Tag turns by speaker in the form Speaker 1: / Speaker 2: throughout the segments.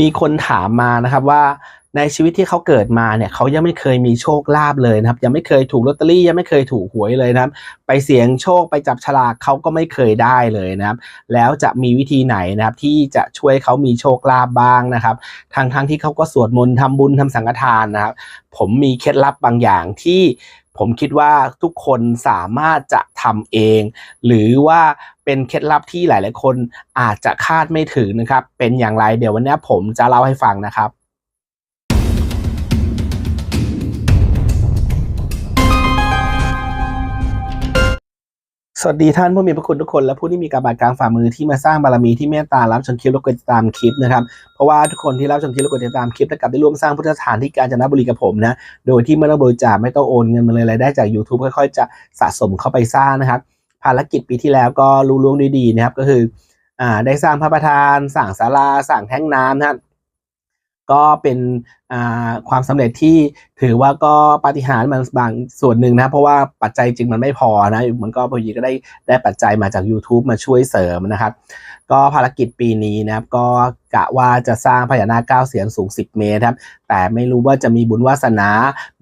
Speaker 1: มีคนถามมานะครับว่าในชีวิตที่เขาเกิดมาเนี่ยเขายังไม่เคยมีโชคลาภเลยนะครับ ยังไม่เคยถูกลอตเตอรี่ยังไม่เคยถูกหวยเลยนะครับ ไปเสี่ยงโชคไปจับฉลากเขาก็ไม่เคยได้เลยนะครับ แล้วจะมีวิธีไหนนะครับที่จะช่วยเขามีโชคลาภบ้างนะครับทางทั้งที่เขาก็สวดมนต์ทำบุญทำสังฆทานนะครับ ผมมีเคล็ดลับบางอย่างที่ ผมคิดว่าทุกคนสามารถจะทำเอง หรือว่าเป็นเคล็ดลับที่หลาย ๆ คนอาจจะคาดไม่ถึงนะครับ เป็นอย่างไรเดี๋ยววันนี้ผมจะเล่าให้ฟังนะครับ สวัสดีท่านผู้มีพระคุณทุกคน และผู้ที่มีกำบัตรกลางฝ่ามือที่มาสร้างบารมีที่เมตตารับชมคลิปและกดติดตามคลิปนะครับเพราะว่าทุกคนที่รับชมคลิปและกดติดตามคลิปและกลับได้ร่วมสร้างพุทธสถานที่กาญจนบุรีกับผมนะโดยที่ไม่ต้องบริจาคไม่ต้องโอนเงินมาเลยรายได้จาก YouTube ค่อยๆ จะสะสมเข้าไปสร้างนะครับ ภารกิจปีที่แล้วก็รู้ล่วงด้วยดีนะครับก็คืออ่าได้สร้างพระประธานสั่งศาลาสั่งแท้งน้ำนะครับ ก็เป็นความสำเร็จที่ถือว่าก็ปาฏิหาริย์มันบางส่วนหนึ่งนะ เพราะว่าปัจจัยจริงมันไม่พอนะ มันก็พอดีก็ได้ได้ปัจจัยมาจาก YouTube มาช่วยเสริมนะครับ ก็ภารกิจปีนี้นะครับก็กะว่าจะสร้างพญานาคเก้าเสียนสูง 10 เมตรครับ แต่ไม่รู้ว่าจะมีบุญวาสนา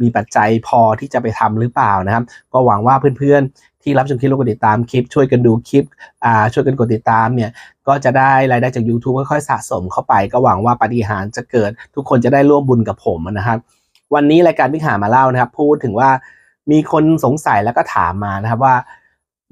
Speaker 1: มีปัจจัยพอที่จะไปทำหรือเปล่านะครับ ก็หวังว่าเพื่อนๆ ที่รับชมคลิปแล้วกดติดตามคลิป ช่วยกันดูคลิปอ่าช่วยกันกดติดตามเนี่ยก็จะได้รายได้จาก YouTube ค่อยๆสะสมเข้าไป ก็หวังว่าปฏิหารจะเกิด ทุกคนจะได้ร่วมบุญกับผมนะครับ วันนี้รายการพิหามาเล่านะครับ พูดถึงว่ามีคนสงสัยแล้วก็ถามมานะครับว่า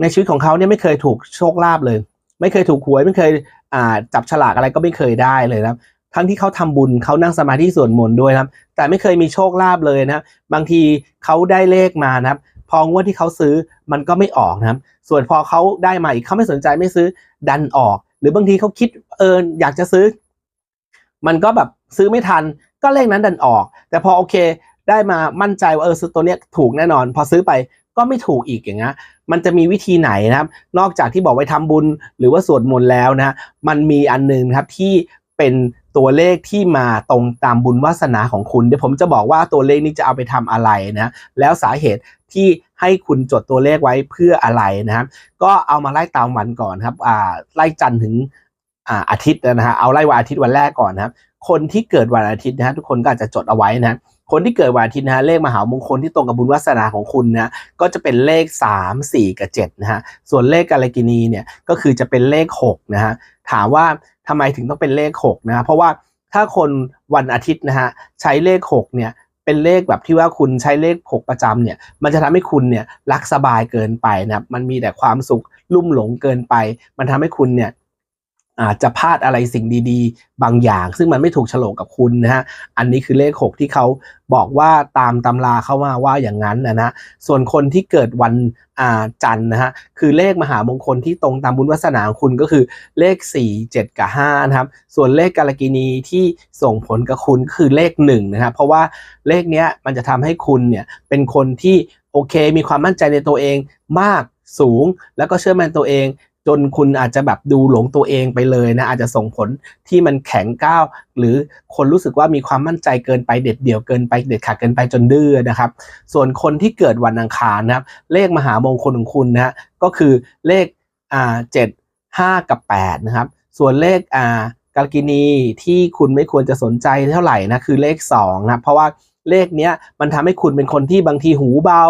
Speaker 1: ในชีวิตของเขาเนี่ยไม่เคยถูกโชคลาภเลย ไม่เคยถูกหวยไม่เคยอ่าจับฉลากอะไรก็ไม่เคยได้เลยนะครับทั้งที่เขาทำบุญเขานั่งสมาธิสวดมนต์ด้วยนะครับ แต่ไม่เคยมีโชคลาภเลยนะครับ บางทีเขาได้เลขมานะครับ พองวดที่เขาซื้อมันก็ไม่ออกนะครับ ส่วนพอเขาได้มาอีกเขาไม่สนใจไม่ซื้อดันออก หรือบางทีเขาคิดเอออยากจะซื้อ มันก็แบบซื้อไม่ทัน ก็เลขนั้นดันออก แต่พอโอเค ได้มามั่นใจว่าเออซื้อตัวเนี้ยถูกแน่นอน พอซื้อไปก็ไม่ถูกอีกอย่างเงี้ยมันจะมีวิธีไหนนะครับ นอกจากที่บอกไว้ทำบุญ หรือว่าสวดมนต์แล้วนะมันมีอันหนึงครับที่เป็นตัวเลขที่มาตรงตามบุญวาสนาของคุณ เดี๋ยวผมจะบอกว่าตัวเลขนี้จะเอาไปทำอะไรนะ แล้วสาเหตุ ที่ให้คุณจดตัวเลขไว้เพื่ออะไรนะครับ ก็เอามาไล่ตามวันก่อนครับอ่าไล่จันทร์ถึงอ่าอาทิตย์นะฮะเอาไล่วันอาทิตย์วันแรกก่อนนะครับ คนที่เกิดวันอาทิตย์นะฮะทุกคนก็อาจจะจดเอาไว้นะคนที่เกิดวันอาทิตย์นะฮะเลขมหามงคลที่ตรงกับบุญวาสนาของคุณนะก็จะเป็นเลข 3 4 กับ7นะฮะส่วนเลขกาลกินีเนี่ยก็คือจะเป็นเลข6นะฮะถามว่าทำไมถึงต้องเป็นเลข6นะฮะเพราะว่าถ้าคนวันอาทิตย์นะฮะใช้เลข6เนี่ย เป็นเลขแบบที่ว่าคุณใช้เลข 6 ประจำเนี่ย มันจะทำให้คุณเนี่ยรักสบายเกินไปนะครับ มันมีแต่ความสุขลุ่มหลงเกินไป มันทำให้คุณเนี่ย อาจจะพลาดอะไรสิ่งดีๆ บางอย่าง ซึ่งมันไม่ถูกโฉลกกับคุณนะฮะอันนี้คือเลข 6 ที่เขาบอกว่าตามตำราเขามาว่าอย่างนั้นนะนะส่วนคนที่เกิดวันจันทร์นะฮะคือเลขมหามงคลที่ตรงตามบุญวาสนาของคุณก็คือเลข 4 7 กับ5นะครับส่วนเลขกาลกินีที่ส่งผลกับคุณคือเลข1นะครับเพราะว่าเลขเนี้ยมันจะทำให้คุณเนี่ยเป็นคนที่โอเค มีความมั่นใจในตัวเองมากสูง แล้วก็เชื่อมั่นตัวเอง จนคุณอาจจะแบบดูหลงตัวเองไปเลยนะอาจจะส่งผลที่มันแข็งก้าวหรือคนรู้สึกว่ามีความมั่นใจเกินไปเด็ดเดี่ยวเกินไปเด็ดขาดเกินไปจนดื้อนะครับ ส่วนคนที่เกิดวันอังคารนะครับเลขมหามงคลของคุณนะก็คือเลขอ่าเจ็ดห้ากับแปดนะครับ ส่วนเลขอ่ากาลกินีที่คุณไม่ควรจะสนใจเท่าไหร่นะคือเลขสองนะเพราะว่าเลขเนี้ยมันทำให้คุณเป็นคนที่บางทีหูเบา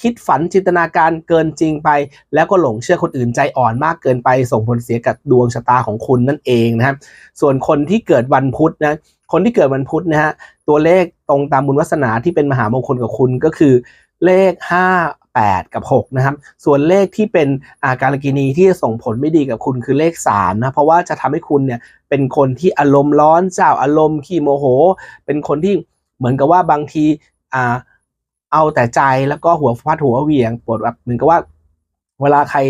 Speaker 1: คิดฝันจินตนาการเกินจริงไป แล้วก็หลงเชื่อคนอื่นใจอ่อนมากเกินไปส่งผลเสียกับดวงชะตาของคุณนั่นเองนะครับส่วนคนที่เกิดวันพุธนะคนที่เกิดวันพุธนะฮะตัวเลขตรงตามบุญวาสนาที่เป็นมหามงคลกับคุณก็คือเลข 5 8 กับ 6 นะครับ ส่วนเลขที่เป็นอาการกินีที่จะส่งผลไม่ดีกับคุณคือเลข 3 นะ เพราะว่าจะทำให้คุณเนี่ยเป็นคนที่อารมณ์ร้อนเจ้าอารมณ์ขี้โมโห เป็นคนที่เหมือนกับว่าบางทีอ่า เอาแต่ใจแล้วก็หัวฟาดหัวเวียงปวดแบบเหมือนกับว่า เวลาใคร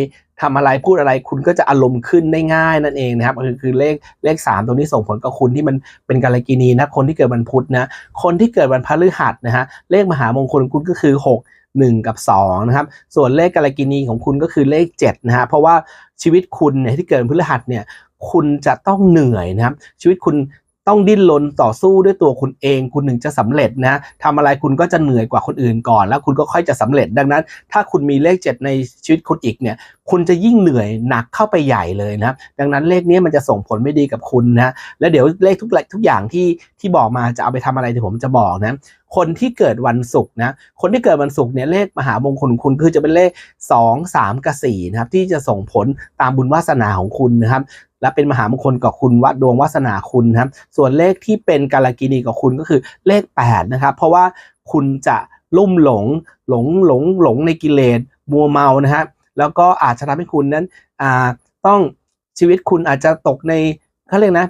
Speaker 1: ทำอะไรพูดอะไร คุณก็จะอารมณ์ขึ้นได้ง่ายนั่นเองนะครับคือคือเลขเลขสามตรงนี้ส่งผลกับคุณที่มันเป็นกาลกินีนะคนที่เกิดวันพุธนะ คนที่เกิดวันพฤหัสนะฮะเลขมหามงคลคุณก็คือ 6 1 กับ2นะครับส่วนเลขกาลกินีของคุณก็คือเลข7นะฮะเพราะว่าชีวิตคุณเนี่ยที่เกิดพฤหัสเนี่ยคุณจะต้องเหนื่อยนะครับชีวิตคุณ ต้องดิ้นรนต่อสู้ด้วยตัวคุณเอง คุณถึงจะสำเร็จนะทำอะไรคุณก็จะเหนื่อยกว่าคนอื่นก่อน แล้วคุณก็ค่อยจะสำเร็จดังนั้น ถ้าคุณมีเลข 7 ในชีวิตคุณอีกเนี่ยคุณจะยิ่งเหนื่อยหนักเข้าไปใหญ่เลยนะดังนั้นเลขนี้มันจะส่งผลไม่ดีกับคุณนะแล้วเดี๋ยวเลขทุกทุกอย่างที่ที่บอกมาจะเอาไปทำอะไรที่ผมจะบอกนะคนที่เกิดวันศุกร์นะคนที่เกิดวันศุกร์เนี่ยเลขมหามงคลของคุณคือจะเป็นเลข 2 3 กับ4นะครับที่จะส่งผลตามบุญวาสนาของคุณนะครับ และเป็นมหามงคลกับคุณวัดดวงวาสนาคุณนะครับส่วนเลขที่เป็นกาลกินีกับคุณก็คือเลข8นะครับเพราะว่าคุณจะลุ่มหลงหลงหลงหลงในกิเลสมัวเมานะครับแล้วก็อาจจะทำให้คุณนั้นอ่าต้องชีวิตคุณอาจจะตกในเขาเรียกนะ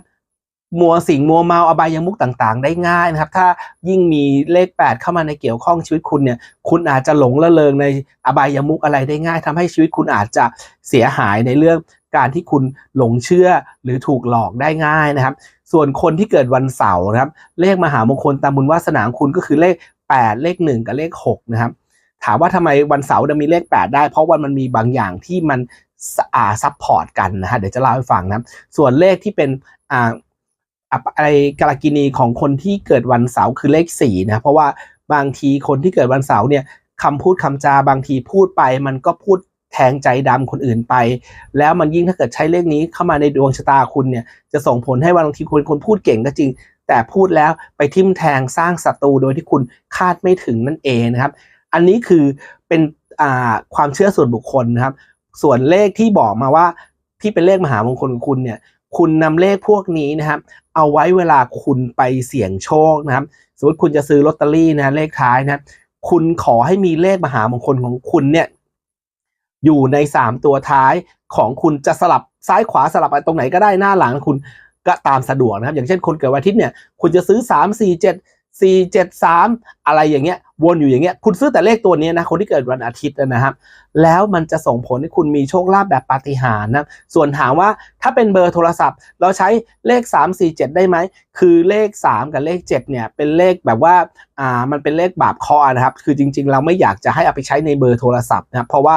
Speaker 1: มัวสิ่งมัวเมาอบายมุกต่างๆ ได้ง่ายนะครับ ถ้ายิ่งมีเลข 8 เข้ามาในเกี่ยวข้องชีวิตคุณเนี่ย คุณอาจจะหลงละเลงในอบายมุกอะไรได้ง่ายทำให้ชีวิตคุณอาจจะเสียหายในเรื่อง การที่คุณหลงเชื่อหรือถูกหลอกได้ง่ายนะครับ ส่วนคนที่เกิดวันเสาร์นะครับ เลขมหามงคลตามบุญวาสนาของคุณก็คือเลข 8 เลข 1 กับเลข 6 นะครับ ถามว่าทำไมวันเสาร์จะมีเลข 8 ได้ เพราะว่ามันมีบางอย่างที่มันอ่าซับพอร์ตกันนะฮะเดี๋ยวจะเล่าให้ฟังนะครับส่วนเลขที่เป็นอ่าอะไรกาลกินีของคนที่เกิดวันเสาร์คือเลข4นะเพราะว่าบางทีคนที่เกิดวันเสาร์เนี่ยคำพูดคำจาบางทีพูดไปมันก็พูด แทงใจดำคนอื่นไป แล้วมันยิ่งถ้าเกิดใช้เลขนี้เข้ามาในดวงชะตาคุณเนี่ยจะส่งผลให้บางทีคุณคนพูดเก่งก็จริง แต่พูดแล้วไปทิมแทงสร้างศัตรูโดยที่คุณคาดไม่ถึงนั่นเองนะครับ อันนี้คือเป็นความเชื่อส่วนบุคคลนะครับ ส่วนเลขที่บอกมาว่าที่เป็นเลขมหามงคลของคุณเนี่ยคุณนำเลขพวกนี้นะครับ เอาไว้เวลาคุณไปเสี่ยงโชคนะครับ สมมติคุณจะซื้อลอตเตอรี่นะเลขท้ายนะ คุณขอให้มีเลขมหามงคลของคุณเนี่ย อยู่ในสามตัวท้ายของคุณจะสลับซ้ายขวาสลับไปตรงไหนก็ได้หน้าหลังคุณก็ตามสะดวกนะครับ อย่างเช่นคนเกิดวันอาทิตย์เนี่ยคุณจะซื้อสามสี่เจ็ดสี่เจ็ดสามอะไรอย่างเงี้ยวนอยู่อย่างเงี้ยคุณซื้อแต่เลขตัวนี้นะคนที่เกิดวันอาทิตย์นะครับ แล้วมันจะส่งผลให้คุณมีโชคลาภแบบปาฏิหาริย์นะส่วนถามว่าถ้าเป็นเบอร์โทรศัพท์ เราใช้เลข 3 4 7 ได้ไหม คือเลข 3 กับเลข 7 เนี่ยเป็นเลขแบบว่า อ่ามันเป็นเลขบาปคอนะครับ คือจริง ๆ เราไม่อยากจะให้เอาไปใช้ในเบอร์โทรศัพท์นะครับเพราะว่า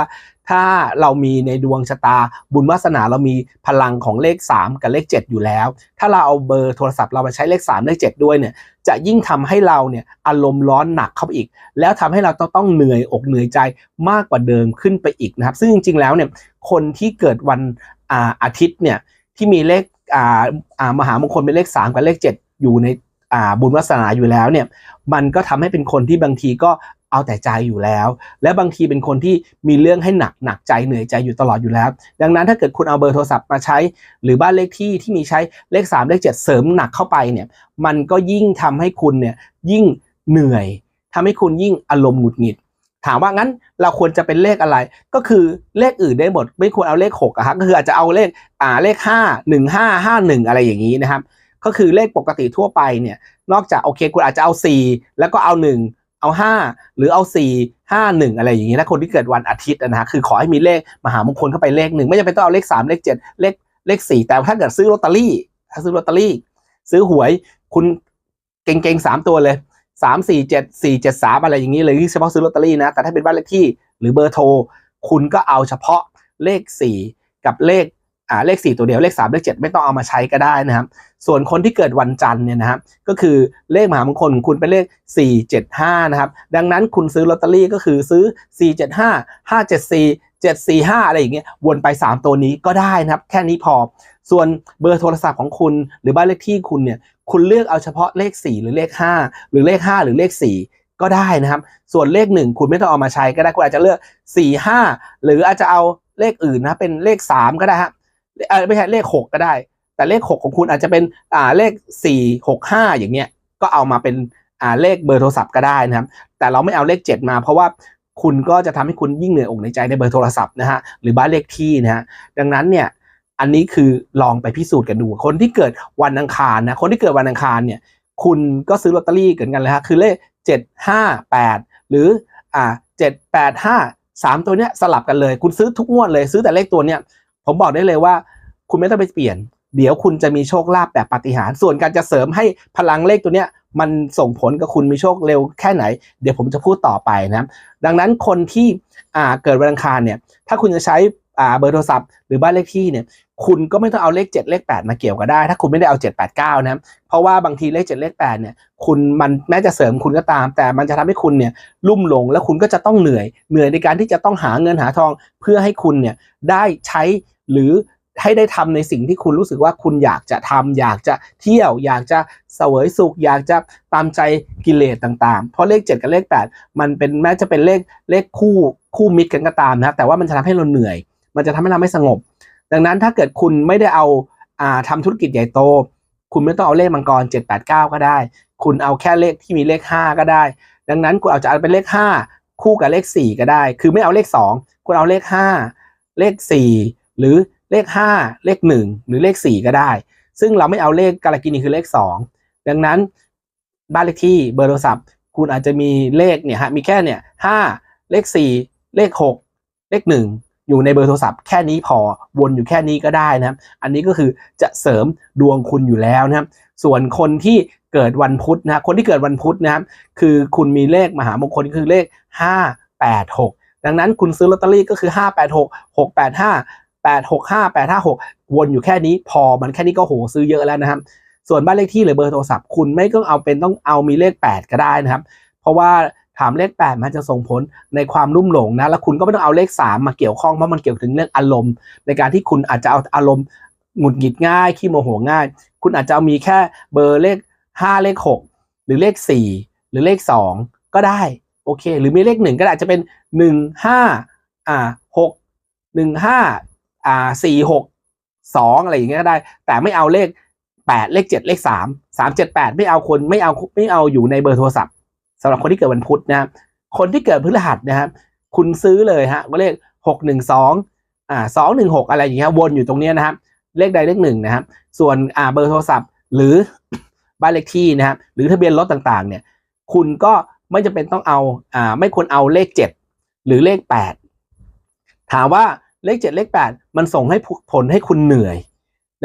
Speaker 1: ถ้าเรามีในดวงชะตาบุญวาสนาเรามีพลังของเลข 3 กับเลข 7 อยู่แล้ว ถ้าเราเอาเบอร์โทรศัพท์เรามาใช้เลข 3 เลข 7 ด้วยเนี่ยจะยิ่งทำให้เราเนี่ยอารมณ์ร้อนหนักเข้าไปอีก แล้วทำให้เราต้องต้องเหนื่อยอกเหนื่อยใจมากกว่าเดิมขึ้นไปอีกนะครับ ซึ่งจริง ๆ แล้วเนี่ยคนที่เกิดวันอาอาทิตย์เนี่ยที่มีเลขอ่าอ่ามหามงคลเป็นเลข 3 กับเลข 7 อยู่ใน บุญวาสนาอยู่แล้วเนี่ยมันก็ทำให้เป็นคนที่บางทีก็เอาแต่ใจอยู่แล้ว และบางทีเป็นคนที่มีเรื่องให้หนักหนักใจเหนื่อยใจอยู่ตลอดอยู่แล้ว ดังนั้นถ้าเกิดคุณเอาเบอร์โทรศัพท์มาใช้ หรือบ้านเลขที่ที่มีใช้เลข 3 เลข 7 เสริมหนักเข้าไปเนี่ยมันก็ยิ่งทำให้คุณเนี่ยยิ่งเหนื่อยทำให้คุณยิ่งอารมณ์หงุดหงิด ถามว่างั้นเราควรจะเป็นเลขอะไร ก็คือเลขอื่นได้หมด ไม่ควรเอาเลข6อะครับก็คืออาจจะเอาเลขอ่าเลข 5 1 5 5 1 อะไรอย่างนี้นะครับ ก็คือเลขปกติทั่วไปเนี่ย นอกจากโอเคคุณอาจจะเอา 4 แล้วก็เอา 1 เอา 5 หรือเอา 4 5 1 อะไรอย่างนี้นะคนที่เกิดวันอาทิตย์นะฮะคือขอให้มีเลขมหามงคลเข้าไปเลขหนึ่งไม่จำเป็นต้องเอาเลข 3 เลข 7 เลขเลข 4 แต่ถ้าเกิดซื้อลอตเตอรี่ถ้าซื้อลอตเตอรี่ ซื้อหวยคุณเก่งๆสามตัวเลยสามสี่เจ็ดสี่เจ็ดสามอะไรอย่างนี้เลยเฉพาะซื้อลอตเตอรี่นะแต่ถ้าเป็นบ้านเลขที่หรือเบอร์โทร คุณก็เอาเฉพาะเลขสี่กับเลข อ่าเลขสี่ตัวเดียวเลขสามเลขเจ็ดไม่ต้องเอามาใช้ก็ได้นะครับ ส่วนคนที่เกิดวันจันทร์เนี่ยนะครับก็คือเลขมหามงคลของคุณเป็นเลข 475 นะครับ ดังนั้นคุณซื้อลอตเตอรี่ก็คือซื้อ 475 574 745 อะไรอย่างเงี้ยวนไป 3 ตัวนี้ก็ได้นะครับ แค่นี้พอ ส่วนเบอร์โทรศัพท์ของคุณ หรือบ้านเลขที่คุณเนี่ยคุณเลือกเอาเฉพาะเลข 4 หรือเลข 5 หรือเลข 5 หรือเลข 4ก็ได้นะครับ ส่วนเลข 1 คุณไม่ต้องเอามาใช้ก็ได้ คุณอาจจะเลือก 4 5 หรืออาจจะเอาเลขอื่นนะ เป็นเลข 3 ก็ได้ฮะ ไม่ใช่เลข6ก็ได้ แต่เลข6ของคุณอาจจะเป็นอ่าเลข4 6 5อย่างเงี้ยก็เอามาเป็นอ่าเลขเบอร์โทรศัพท์ก็ได้นะครับ แต่เราไม่เอาเลข 7 มาเพราะว่าคุณก็จะทำให้คุณยิ่งเหนื่อยอกในใจในเบอร์โทรศัพท์นะฮะหรือบ้านเลขที่นะฮะดังนั้นเนี่ยอันนี้คือลองไปพิสูจน์กันดู คนที่เกิดวันอังคารนะคนที่เกิดวันอังคารเนี่ยคุณก็ซื้อลอตเตอรี่กันกันเลยฮะคือเลข 7 5 8 หรืออ่า7 8 5 3 ตัวเนี้ยสลับกันเลย คุณซื้อทุกงวดเลยซื้อแต่เลขตัวเนี้ย ผมบอกได้เลยว่า คุณไม่ต้องไปเปลี่ยน เดี๋ยวคุณจะมีโชคลาภแบบปาฏิหาริย์ส่วนการจะเสริมให้พลังเลขตัวเนี้ยมันส่งผลกับคุณมีโชคเร็วแค่ไหน เดี๋ยวผมจะพูดต่อไปนะดังนั้นคนที่อ่าเกิดวันอังคารเนี่ยถ้าคุณจะใช้ อ่าเบอร์โทรศัพท์หรือบ้านเลขที่เนี่ยคุณก็ไม่ต้องเอาเลข 7 เลข 8 มาเกี่ยวก็ได้ ถ้าคุณไม่ได้เอา 7 8 9 นะเพราะว่าบางทีเลข 7 เลข 8 เนี่ยคุณมันแม้จะเสริมคุณก็ตาม แต่มันจะทำให้คุณเนี่ยลุ่มหลงแล้วคุณก็จะต้องเหนื่อยเหนื่อยในการที่จะต้องหาเงินหาทอง เพื่อให้คุณเนี่ยได้ใช้หรือให้ได้ทำในสิ่งที่คุณรู้สึกว่าคุณอยากจะทำอยากจะเที่ยว อยากจะเสวยสุข อยากจะตามใจกิเลสต่างๆ เพราะเลข 7 กับเลข 8 มันเป็นแม้จะเป็นเลขเลขคู่คู่มิตรกันก็ตามนะแต่ว่ามันจะทำให้เราเหนื่อย มันจะทำให้เราไม่สงบ ดังนั้นถ้าเกิดคุณไม่ได้เอาอ่าทำธุรกิจใหญ่โต คุณไม่ต้องเอาเลขมังกร 7 8 9 ก็ได้ คุณเอาแค่เลขที่มีเลข 5 ก็ได้ ดังนั้นคุณเอาจะเอาเป็นเลข 5 คู่กับเลข 4 ก็ได้ คือไม่เอาเลข 2 คุณเอาเลข 5 เลข 4 หรือเลข 5 เลข 1 หรือเลข 4 ก็ได้ ซึ่งเราไม่เอาเลขกาลกินีคือเลข 2 ดังนั้นบ้านเลขที่เบอร์โทรศัพท์ คุณอาจจะมีเลขเนี่ยฮะมีแค่เนี่ยห้าเลข4เลข6เลข1 อยู่ในเบอร์โทรศัพท์แค่นี้พอวนอยู่แค่นี้ก็ได้นะครับ อันนี้ก็คือจะเสริมดวงคุณอยู่แล้วนะครับ ส่วนคนที่เกิดวันพุธนะคนที่เกิดวันพุธนะครับ คือคุณมีเลขมหามงคลคือเลข 5 8 6 ดังนั้นคุณซื้อลอตเตอรี่ก็คือ 5 8 6 6 8 5 8 6 5 8 5 6 วนอยู่แค่นี้พอมันแค่นี้ก็โหซื้อเยอะแล้วนะครับ ส่วนบ้านเลขที่หรือเบอร์โทรศัพท์คุณไม่ต้องเอาเป็นต้องเอามีเลข 8 ก็ได้นะครับ เพราะว่า ถามเลข 8 มันจะส่งผลในความรุ่มหลงนะ แล้วคุณก็ไม่ต้องเอาเลข 3 มาเกี่ยวข้องเพราะมันเกี่ยวถึงเรื่องอารมณ์ ในการที่คุณอาจจะเอาอารมณ์หงุดหงิดง่ายขี้โมโหง่าย คุณอาจจะมีแค่เบอร์เลข 5 เลข 6 หรือเลข 4 หรือเลข 2 ก็ได้โอเค หรือมีเลข 1 ก็อาจจะเป็น 1 5อ่า6 1 5อ่า4 6 2 อะไรอย่างเงี้ยก็ได้ แต่ไม่เอาเลข 8 เลข 7 เลข 3 3 7 8 ไม่เอาคนไม่เอาไม่เอาอยู่ในเบอร์โทรศัพท์ สำหรับคนที่เกิดวันพุธนะครับคนที่เกิดพฤหัสนะครับ คุณซื้อเลยฮะก็เลข6 1 2อ่า2 1 6อะไรอย่างเงี้ยวนอยู่ตรงเนี้ยนะครับ เลขใดเลขหนึ่งนะครับ ส่วนอ่าเบอร์โทรศัพท์ หรือบ้านเลขที่นะครับ หรือทะเบียนรถต่างๆ เนี่ย คุณก็ไม่จำเป็นต้องเอาอ่าไม่ควรเอาเลข7หรือเลข8ถามว่าเลข7เลข8มันส่งให้ผลให้คุณเหนื่อย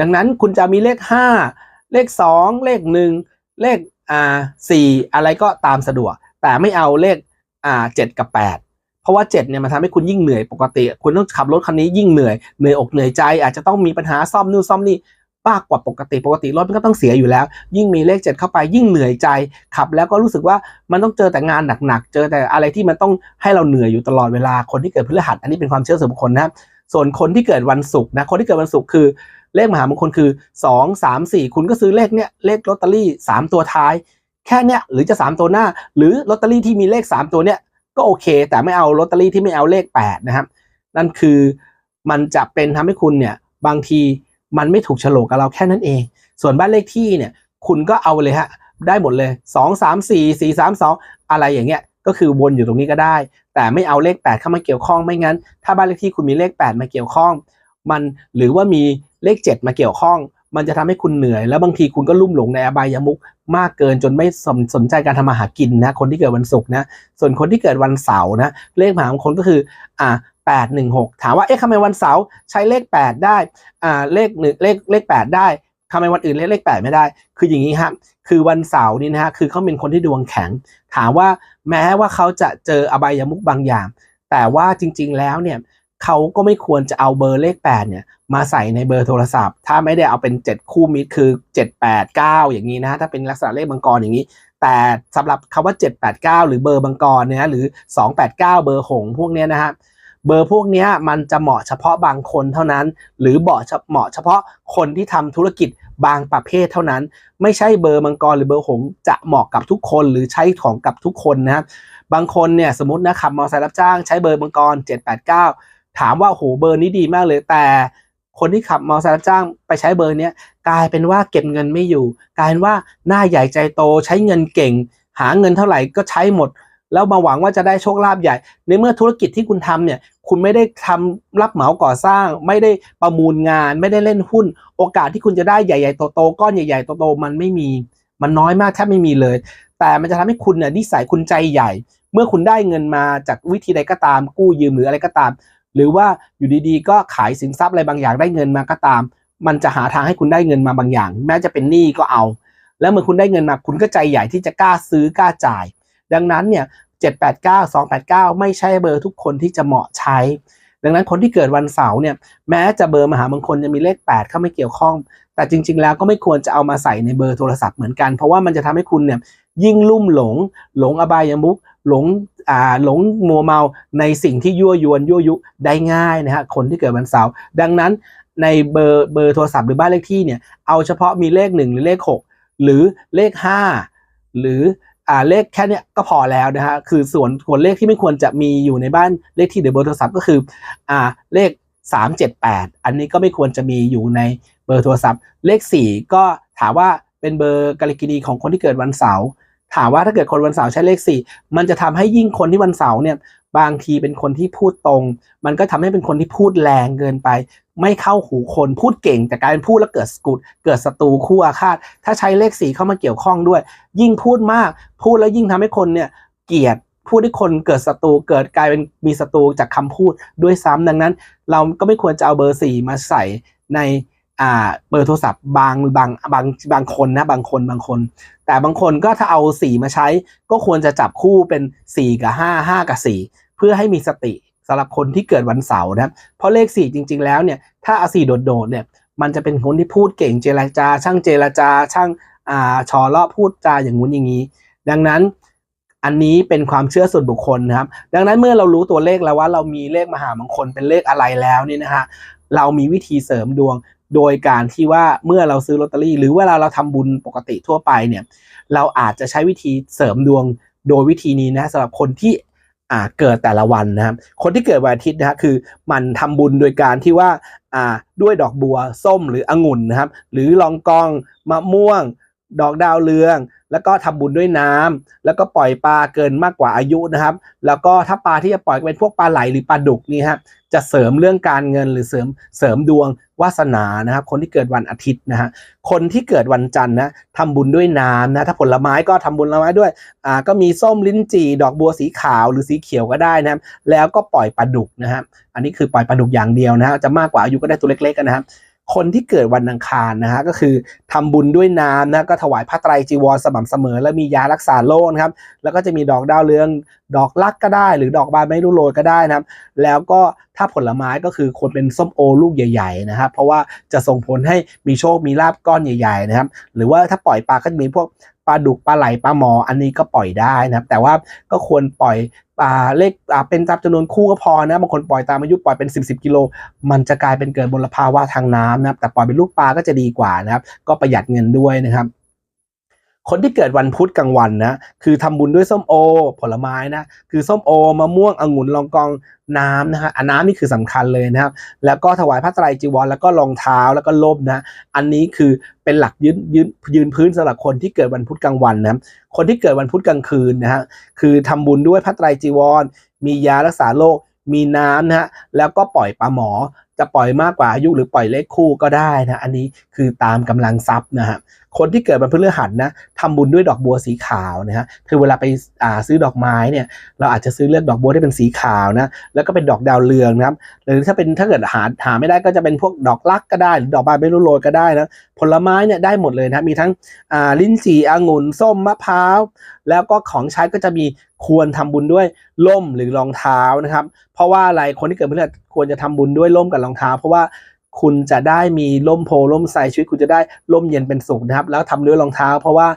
Speaker 1: ดังนั้นคุณจะมีเลข5เลข2เลข1เลข อ่า4อะไรก็ตามสะดวก แต่ไม่เอาเลขอ่า7กับ 8 เพราะว่า 7เนี่ยมันทำให้คุณยิ่งเหนื่อยปกติ คุณต้องขับรถคันนี้ยิ่งเหนื่อยเหนื่อยอกเหนื่อยใจ อาจจะต้องมีปัญหาซ่อมนู่นซ่อมนี่มากกว่าปกติปกติรถมันก็ต้องเสียอยู่แล้ว ยิ่งมีเลข 7 เข้าไปยิ่งเหนื่อยใจขับ แล้วก็รู้สึกว่ามันต้องเจอแต่งานหนักๆเจอแต่อะไรที่มันต้องให้เราเหนื่อยอยู่ตลอดเวลาคนที่เกิดพฤหัสอันนี้เป็นความเชื่อส่วนบุคคลนะส่วนคนที่เกิดวันศุกร์นะคนที่เกิดวันศุกร์คือ เลขมหามงคลคือ 2 3 4 คุณก็ซื้อเลขเนี้ยเลขลอตเตอรี่ 3 ตัวท้าย แค่เนี้ยหรือจะ 3 ตัวหน้า หรือลอตเตอรี่ที่มีเลข 3 ตัวเนี้ยก็โอเค แต่ไม่เอาลอตเตอรี่ที่ไม่เอาเลข 8 นะครับ นั่นคือมันจะเป็นทำให้คุณเนี่ยบางทีมันไม่ถูกโฉลกกับเราแค่นั้นเอง ส่วนบ้านเลขที่เนี่ยคุณก็เอาเลยฮะได้หมดเลย 2 3 4 4 3 2 อะไรอย่างเงี้ยก็คือวนอยู่ตรงนี้ก็ได้ แต่ไม่เอาเลข 8 เข้ามาเกี่ยวข้องไม่งั้น ถ้าบ้านเลขที่คุณมีเลข 8 มาเกี่ยวข้อง มันหรือว่ามี เลข 7 มาเกี่ยวข้อง มันจะทำให้คุณเหนื่อย แล้วบางทีคุณก็ลุ่มหลงในอบายามุกมากเกินจนไม่สนสนใจการทำมาหากินนะ คนที่เกิดวันศุกร์นะ ส่วนคนที่เกิดวันเสาร์นะ เลขมหามงคลก็คืออ่าแปดหนึ่งหกถามว่าเอ๊ะทำไมวันเสาร์ใช้เลขแปดได้อ่าเลขหนึ่งเลขเลขแปดได้ทำไมวันอื่นเลขเลขแปดไม่ได้ คืออย่างนี้ฮะคือวันเสาร์นี่นะฮะ คือเขาเป็นคนที่ดวงแข็ง ถามว่าแม้ว่าเขาจะเจออบายามุกบางอย่าง แต่ว่าจริง ๆ แล้วเนี่ย เขาก็ไม่ควรจะเอาเบอร์เลข 8 เนี่ย มาใส่ในเบอร์โทรศัพท์ ถ้าไม่ได้เอาเป็น 7 คู่มิตรคือ 7 8 9 อย่างนี้นะ ถ้าเป็นลักษณะเลขมังกรอย่างนี้ แต่สำหรับคำว่า 7 8 9 หรือเบอร์มังกรเนี่ยหรือ 2 8 9 เบอร์หงพวกเนี้ยนะฮะเบอร์พวกเนี้ยมันจะเหมาะเฉพาะบางคนเท่านั้น หรือเหมาะเหมาะเฉพาะคนที่ทำธุรกิจบางประเภทเท่านั้น ไม่ใช่เบอร์มังกรหรือเบอร์หงจะเหมาะกับทุกคนหรือใช้ของกับทุกคนนะครับบางคนเนี่ยสมมตินะขับมอเตอร์ไซค์รับจ้างใช้เบอร์มังกร 789 ถามว่าโหเบอร์นี้ดีมากเลยแต่คนที่ขับมอเตอร์ไซค์รับจ้างไปใช้เบอร์นี้กลายเป็นว่าเก็บเงินไม่อยู่ กลายเป็นว่าหน้าใหญ่ใจโตใช้เงินเก่ง หาเงินเท่าไหร่ก็ใช้หมด แล้วมาหวังว่าจะได้โชคลาภใหญ่ ในเมื่อธุรกิจที่คุณทำเนี่ยคุณไม่ได้ทำรับเหมาก่อสร้าง ไม่ได้ประมูลงาน ไม่ได้เล่นหุ้น โอกาสที่คุณจะได้ใหญ่ๆโตๆก้อนใหญ่ๆโตๆมันไม่มี มันน้อยมากแทบไม่มีเลย แต่มันจะทำให้คุณเนี่ยนิสัยคุณใจใหญ่ เมื่อคุณได้เงินมาจากวิธีใดก็ตามกู้ยืมหรืออะไรก็ตาม หรือว่าอยู่ดีๆ ก็ขายสินทรัพย์อะไรบางอย่างได้เงินมาก็ตาม มันจะหาทางให้คุณได้เงินมาบางอย่าง แม้จะเป็นหนี้ก็เอา แล้วเมื่อคุณได้เงินมาคุณก็ใจใหญ่ที่จะกล้าซื้อกล้าจ่าย ดังนั้นเนี่ย789 289 ไม่ใช่เบอร์ทุกคนที่จะเหมาะใช้ ดังนั้นคนที่เกิดวันเสาร์เนี่ยแม้จะเบอร์มหามงคลจะมีเลข 8 เข้าไม่เกี่ยวข้อง แต่จริง ๆ แล้วก็ไม่ควรจะเอามาใส่ในเบอร์โทรศัพท์เหมือนกัน เพราะว่ามันจะทำให้คุณเนี่ยยิ่งลุ่มหลง หลงอบายมุก หลงอ่าหลงมัวเมาในสิ่งที่ยั่วยวนยั่วยุได้ง่ายนะฮะคนที่เกิดวันเสาร์ดังนั้นในเบอร์เบอร์โทรศัพท์หรือบ้านเลขที่เนี่ยเอาเฉพาะมีเลข 1 หรือเลข 6 หรือเลข 5 หรืออ่าเลขแค่เนี้ยก็พอแล้วนะฮะคือส่วนส่วนเลขที่ไม่ควรจะมีอยู่ในบ้านเลขที่หรือเบอร์โทรศัพท์ก็คืออ่าเลข 378 อันนี้ก็ไม่ควรจะมีอยู่ในเบอร์โทรศัพท์ เลข 4 ก็ถามว่าเป็นเบอร์กาลิกินีของคนที่เกิดวันเสาร์ ถามว่าถ้าเกิดคนวันเสาร์ใช้เลข 4 มันจะทำให้ยิ่งคนที่วันเสาร์เนี่ยบางทีเป็นคนที่พูดตรง มันก็ทำให้เป็นคนที่พูดแรงเกินไป ไม่เข้าหูคนพูดเก่ง แต่กลายเป็นพูดแล้วเกิดสกุดเกิดศัตรูคู่อาฆาตถ้าใช้เลขสีเข้ามาเกี่ยวข้องด้วย ยิ่งพูดมาก พูดแล้วยิ่งทำให้คนเนี่ยเกลียดพูดให้คนเกิดศัตรูเกิดกลายเป็นมีศัตรูจากคำพูดด้วยซ้ำดังนั้น เราก็ไม่ควรจะเอาเบอร์สี่มาใส่ใน อ่าเบอร์โทรศัพท์บางบางบางบางคนนะบางคนบางคน แต่บางคนก็ถ้าเอาสี่มาใช้ ก็ควรจะจับคู่เป็นสี่กับห้าห้ากับสี่เพื่อให้มีสติสำหรับคนที่เกิดวันเสาร์นะเพราะเลขสี่จริง ๆ แล้วเนี่ยถ้าเอาสี่โดดๆเนี่ยมันจะเป็นคนที่พูดเก่งเจรจา ช่างเจรจา ช่างอ่าชอเลาะพูดจาอย่างงู้นอย่างนี้ ดังนั้นอันนี้เป็นความเชื่อส่วนบุคคลนะครับ ดังนั้นเมื่อเรารู้ตัวเลขแล้วว่าเรามีเลขมหามงคลเป็นเลขอะไรแล้วนี่นะฮะเรามีวิธีเสริมดวง โดยการที่ว่าเมื่อเราซื้อลอตเตอรี่ หรือเวลาเราทำบุญปกติทั่วไปเนี่ยเราอาจจะใช้วิธีเสริมดวงโดยวิธีนี้นะสำหรับคนที่อ่าเกิดแต่ละวันนะครับ คนที่เกิดวันอาทิตย์นะฮะคือมันทำบุญโดยการที่ว่าอ่าด้วยดอกบัวส้มหรือองุ่นนะครับ หรือลองกองมะม่วง ดอกดาวเรือง แล้วก็ทำบุญด้วยน้ำแล้วก็ปล่อยปลาเกินมากกว่าอายุนะครับ แล้วก็ถ้าปลาที่จะปล่อยเป็นพวกปลาไหลหรือปลาดุกนี่ฮะจะเสริมเรื่องการเงินหรือเสริมเสริมดวงวาสนานะครับ คนที่เกิดวันอาทิตย์นะฮะคนที่เกิดวันจันทร์นะทำบุญด้วยน้ำนะถ้าผลไม้ก็ทำบุญละไม้ด้วยอ่าก็มีส้มลิ้นจี่ ดอกบัวสีขาวหรือสีเขียวก็ได้นะครับแล้วก็ปล่อยปลาดุกนะครับอันนี้คือปล่อยปลาดุกอย่างเดียวนะฮะจะมากกว่าอายุก็ได้ตัวเล็กๆกันนะครับ คนที่เกิดวันอังคารนะฮะก็คือทำบุญด้วยน้ำนะก็ถวายผ้าไตรจีวรสม่ำเสมอ แล้วมียารักษาโรคนะครับ แล้วก็จะมีดอกดาวเรือง ดอกลักก็ได้ หรือดอกบานไม่รู้โรยก็ได้นะครับ แล้วก็ถ้าผลไม้ก็คือคนเป็นส้มโอลูกใหญ่ๆนะครับ เพราะว่าจะส่งผลให้มีโชคมีลาบก้อนใหญ่ๆนะครับ หรือว่าถ้าปล่อยปลาก็จะมีพวกปลาดุกปลาไหลปลาหมออันนี้ก็ปล่อยได้นะครับ แต่ว่าก็ควรปล่อย ปลาเลขอ่าเป็นตามจำนวนคู่ก็พอนะบางคนปล่อยตามอายุปล่อยเป็น10บสกิโลมันจะกลายเป็นเกิดมลภาวะทางน้ำนะครับแต่ปล่อยเป็นลูกปลาก็จะดีกว่านะครับ ก็ประหยัดเงินด้วยนะครับ คนที่เกิดวันพุธกลางวันนะคือทำบุญด้วยส้มโอ ผลไม้นะคือส้มโอมะม่วงองุ่นลองกองน้ำนะฮะอันน้ำนี่คือสำคัญเลยนะครับ แล้วก็ถวายพระไตรจีวรแล้วก็รองเท้าแล้วก็ล่มนะอันนี้คือเป็นหลักยืนยืนยืนพื้นสำหรับคนที่เกิดวันพุธกลางวันนะคนที่เกิดวันพุธกลางคืนนะฮะคือทำบุญด้วยพระไตรจีวร มียารักษาโรคมีน้ำนะฮะแล้วก็ปล่อยปลาหมอ จะปล่อยมากกว่าอายุหรือปล่อยเลขคู่ก็ได้นะ อันนี้คือตามกำลังทรัพย์นะฮะคนที่เกิดวันพฤหัสนะทำบุญด้วยดอกบัวสีขาวนะฮะคือเวลาไปอ่าซื้อดอกไม้เนี่ย เราอาจจะซื้อเลือกดอกบัวที่เป็นสีขาวนะ แล้วก็เป็นดอกดาวเรืองนะครับ หรือถ้าเป็นถ้าเกิดหาหาไม่ได้ก็จะเป็นพวกดอกลักก็ได้ หรือดอกบานไม่รู้โรยก็ได้นะ ผลไม้เนี่ยได้หมดเลยนะ มีทั้งอ่าลิ้นจี่องุ่นส้มมะพร้าว แล้วก็ของใช้ก็จะมีควรทำบุญด้วยล่มหรือรองเท้านะครับ เพราะว่าอะไรคนที่เกิดพฤหัสควรจะทำบุญด้วยล่มกับรองเท้า เพราะว่า คุณจะได้มีล่มโพล่มไทรชีวิตคุณจะได้ล่มเย็นเป็นสุขนะครับ แล้วทำด้วยรองเท้า เพราะว่า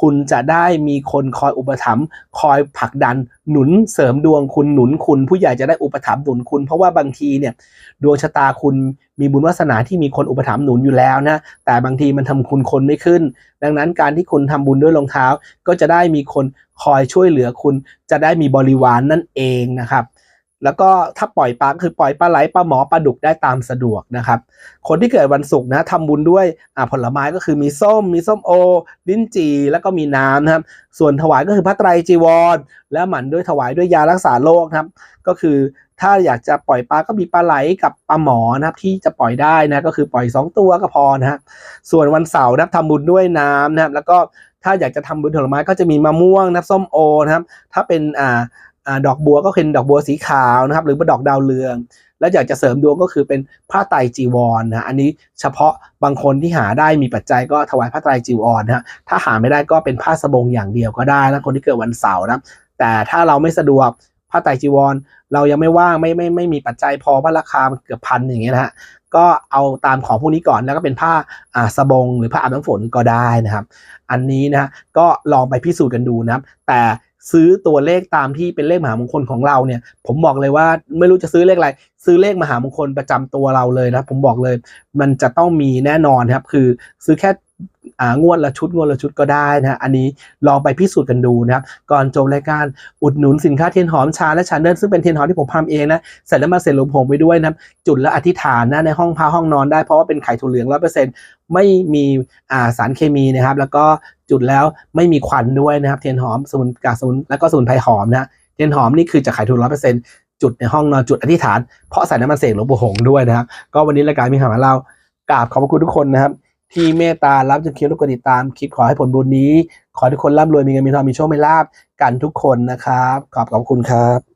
Speaker 1: คุณจะได้มีคนคอยอุปถัมภ์คอยผลักดันหนุนเสริมดวงคุณหนุนคุณ ผู้ใหญ่จะได้อุปถัมภ์หนุนคุณ เพราะว่าบางทีเนี่ยดวงชะตาคุณมีบุญวาสนาที่มีคนอุปถัมภ์หนุนอยู่แล้วนะแต่บางทีมันทำคุณคนไม่ขึ้น ดังนั้นการที่คุณทำบุญด้วยรองเท้า ก็จะได้มีคนคอยช่วยเหลือคุณ จะได้มีบริวารนนั่นเองนะครับ แล้วก็ถ้าปล่อยปลาคือปล่อยปลาไหลปลาหมอปลาดุกได้ตามสะดวกนะครับ คนที่เกิดวันศุกร์นะทำบุญด้วยผลไม้ก็คือมีส้ม มีส้มโอ ลิ้นจี่แล้วก็มีน้ำนะครับ ส่วนถวายก็คือพระไตรจีวร แล้วหมั่นด้วยถวายด้วยยารักษาโรคนะครับ ก็คือถ้าอยากจะปล่อยปลาก็มีปลาไหลกับปลาหมอนะครับที่จะปล่อยได้นะก็คือปล่อย 2 ตัวก็พอนะฮะส่วนวันเสาร์นะครับทำบุญด้วยน้ำนะครับแล้วก็ถ้าอยากจะทำบุญผลไม้ก็จะมีมะม่วงนะส้มโอนะครับ ถ้าเป็นอ่า ดอกบัวก็เป็นดอกบัวสีขาวนะครับ หรือว่าดอกดาวเรือง แล้วอยากจะเสริมดวงก็คือเป็นผ้าไตรจีวรนะอันนี้เฉพาะบางคนที่หาได้มีปัจจัยก็ถวายผ้าไตรจีวรนะฮะถ้าหาไม่ได้ก็เป็นผ้าสบงอย่างเดียวก็ได้นะคนที่เกิดวันเสาร์นะแต่ถ้าเราไม่สะดวกผ้าไตรจีวร เรายังไม่ว่างไม่ไม่ไม่มีปัจจัยพอว่าราคามันเกือบพันอย่างเงี้ยนะฮะก็เอาตามของพวกนี้ก่อนแล้วก็เป็นผ้าอ่าสบงหรือผ้าอาบน้ำฝนก็ได้นะครับ อันนี้นะฮะก็ลองไปพิสูจน์กันดูนะครับ แต่ ซื้อตัวเลขตามที่เป็นเลขมหามงคลของเราเนี่ย ผมบอกเลยว่าไม่รู้จะซื้อเลขอะไร ซื้อเลขมหามงคลประจำตัวเราเลยนะผมบอกเลย มันจะต้องมีแน่นอนครับ คือซื้อแค่ งวดละชุดงวดละชุดก็ได้นะอันนี้ลองไปพิสูจน์กันดูนะครับก่อนจบรายการอุดหนุนสินค้าเทียนหอมชาและชาเนิลซึ่งเป็นเทียนหอมที่ผมทำเองนะใส่แล้วมาเสร็จหลวงผมไปด้วยนะครับจุดและอธิษฐานนะในห้องพระห้องนอนได้เพราะว่าเป็นไข่ถั่วเหลืองร้อยเปอร์เซ็นต์ไม่มีอ่าสารเคมีนะครับ แล้วก็จุดแล้วไม่มีควันด้วยนะครับเทียนหอมสมุนกากสมุนแล้วก็สมุนไพรหอมนะเทียนหอมนี่คือจากไข่ถั่วร้อยเปอร์เซ็นต์จุดในห้องนอนจุดอธิษฐาน เพราะใส่น้ำมันเสกหลวงปู่หงด้วยนะครับ ก็วันนี้รายการมีข่าวมาเรากราบขอบพระคุณทุกคนนะครับ ที่เมตตารับจนเคี้ยวลูกกดติตาม คิดขอให้ผลบุญนี้ ขอทุกคนร่ำรวยมีเงินมีทองมีโชคมีลาบกันทุกคนนะครับ ขอบขอบคุณครับ